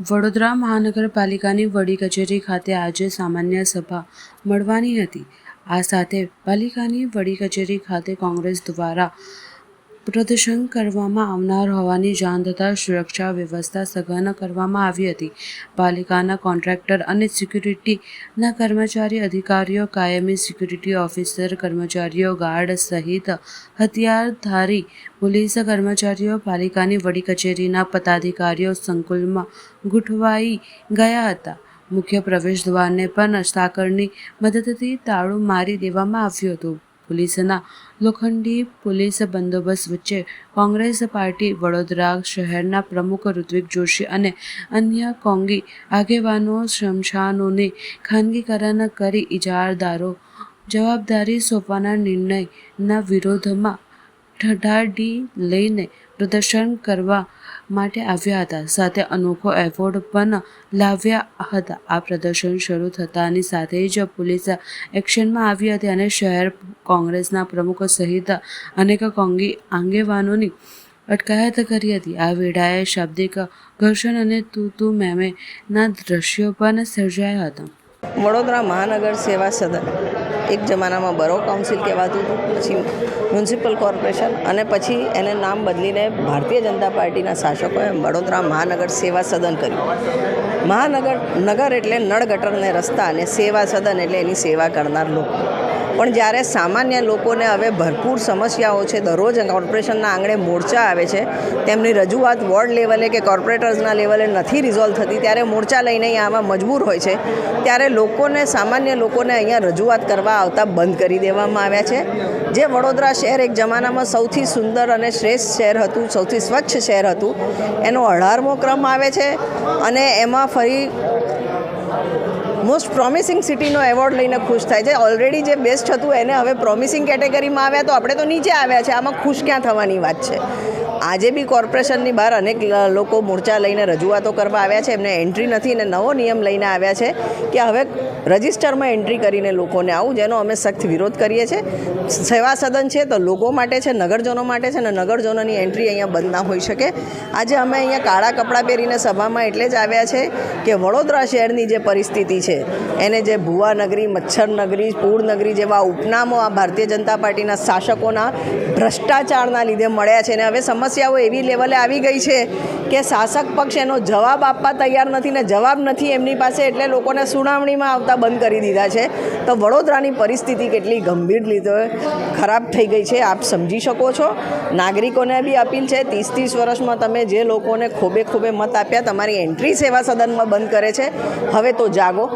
વડોદરા મહાનગરપાલિકાની વડી કચેરી ખાતે આજે સામાન્ય સભા મળવાની હતી. આ સાથે પાલિકાની વડી કચેરી ખાતે કોંગ્રેસ દ્વારા પ્રદર્શન કરવામાં આવનાર હોવાની જાણ થતાં સુરક્ષા વ્યવસ્થા સઘન કરવામાં આવી હતી. પાલિકાના કોન્ટ્રાક્ટર અને સિક્યુરિટીના કર્મચારી અધિકારીઓ, કાયમી સિક્યુરિટી ઓફિસર, કર્મચારીઓ, ગાર્ડ સહિત હથિયારધારી પોલીસ કર્મચારીઓ, પાલિકાની વડી કચેરીના પદાધિકારીઓ સંકુલમાં ગૂંઠવાઈ ગયા હતા. મુખ્ય પ્રવેશ દ્વારને પણ સાંકળની મદદથી તાળું મારી દેવામાં આવ્યું હતું. પોલીસના લોખંડી પોલીસ બંદોબસ્ત વચ્ચે કોંગ્રેસ પાર્ટી, વડોદરા શહેરના પ્રમુખ ઋત્વિક જોશી અને અન્ય કોંગી આગેવાનો શમશાનોને ખાનગીકરણ કરી ઇજારદારો જવાબદારી સોંપવાના નિર્ણયના વિરોધમાં ઠઠાડી લઈને પ્રદર્શન કરવા માટે આવ્યા હતા. સાથે અનોખો એવોર્ડ પણ લાવ્યા હતા. આ પ્રદર્શન શરૂ થતાની સાથે જ પોલીસ એક્શનમાં આવી હતી અને શહેર કોંગ્રેસના પ્રમુખ સહિત અનેક કોંગી આગેવાનોની અટકાયત કરી હતી. આ વેળાએ શાબ્દિક ઘર્ષણ અને તું તું મેમેના દ્રશ્યો પણ સર્જાયા હતા. વડોદરા મહાનગર સેવા સદન એક જમાનામાં બરો કાઉન્સિલ કહેવાતું હતું, પછી મ્યુનિસિપલ કોર્પોરેશન અને પછી એને નામ બદલીને ભારતીય જનતા પાર્ટીના શાસકોએ વડોદરા મહાનગર સેવા સદન કર્યું. મહાનગર, નગર એટલે નળ ગટરને રસ્તા અને સેવા સદન એટલે એની સેવા કરનાર લોકો. પણ જ્યારે સામાન્ય લોકોને હવે ભરપૂર સમસ્યાઓ છે, દરરોજ કોર્પોરેશનના આંગણે મોરચા આવે છે, તેમની રજૂઆત વોર્ડ લેવલે કે કોર્પોરેટર્સના લેવલે નથી રિઝોલ્વ થતી, ત્યારે મોરચા લઈને અહીંયા આવવા મજબૂર હોય છે, ત્યારે લોકોને, સામાન્ય લોકોને અહીંયા રજૂઆત કરવા આવતા બંધ કરી દેવામાં આવ્યા છે. જે વડોદરા શહેર એક જમાનામાં સૌથી સુંદર અને શ્રેષ્ઠ શહેર હતું, સૌથી સ્વચ્છ શહેર હતું, એનો અઢારમો ક્રમ આવે છે અને એમાં ફરી મોસ્ટ પ્રોમિસિંગ સિટીનો એવોર્ડ લઈને ખુશ થાય છે. ઓલરેડી જે બેસ્ટ હતું એને હવે પ્રોમિસિંગ કેટેગરીમાં આવ્યા તો આપણે તો નીચે આવ્યા છે. આમાં ખુશ ક્યાં થવાની વાત છે? આજે બી કોર્પોરેશનની બહાર અનેક લોકો મોરચા લઈને રજૂઆતો કરવા આવ્યા છે. એમને એન્ટ્રી નથી અને નવો નિયમ લઈને આવ્યા છે કે હવે રજિસ્ટરમાં એન્ટ્રી કરીને લોકોને આવું જેનો અમે સખ્ત વિરોધ કરીએ છીએ. સેવા સદન છે તો લોકો માટે છે, નગરજનો માટે છે અને નગરજનોની એન્ટ્રી અહીંયા બંધ ના હોઈ શકે. આજે અમે અહીંયા કાળા કપડાં પહેરીને સભામાં એટલે જ આવ્યા છે કે વડોદરા શહેરની જે પરિસ્થિતિ છે, એને જે ભુવા નગરી, મચ્છર નગરી, પૂર નગરી જેવા ઉપનામો આ ભારતીય જનતા પાર્ટીના શાસકોના ભ્રષ્ટાચારના લીધે મળ્યા છે અને હવે સમસ્યાઓ એવી લેવલે આવી ગઈ છે કે શાસક પક્ષ એનો જવાબ આપવા તૈયાર નથી ને જવાબ નથી એમની પાસે એટલે લોકોને સુનાવણીમાં આવતા બંધ કરી દીધા છે. તો વડોદરાની પરિસ્થિતિ કેટલી ગંભીર લીધે ખરાબ થઈ ગઈ છે આપ સમજી શકો છો. નાગરિકોને બી અપીલ છે ત્રીસ ત્રીસ વર્ષમાં તમે જે લોકોને ખોબે ખોબે મત આપ્યા તમારી એન્ટ્રી સેવા સદનમાં બંધ કરે છે. હવે તો જાગો.